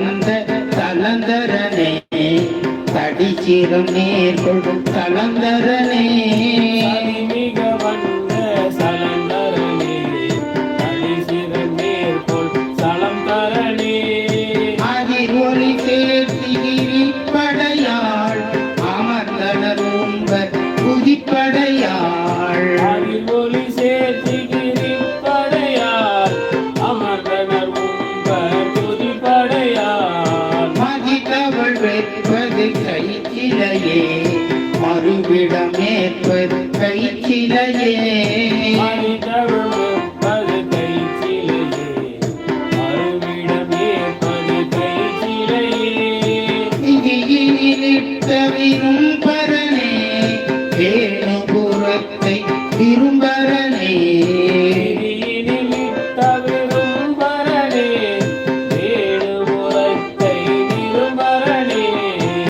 கலந்த கலந்தரனே தடிச்சிரும் நேர்கொள் கலந்தரனே. மிக வந்த சலந்தரனே. படையாள் அமர்ந்தனர் உங்கள் புதிப்பட பெற்பது கைச்சிலையே மறுவிடம் ஏற்பது கைச்சிலையே விரும்பும் பரனே வேணுபுரத்தை விரும்பரனே.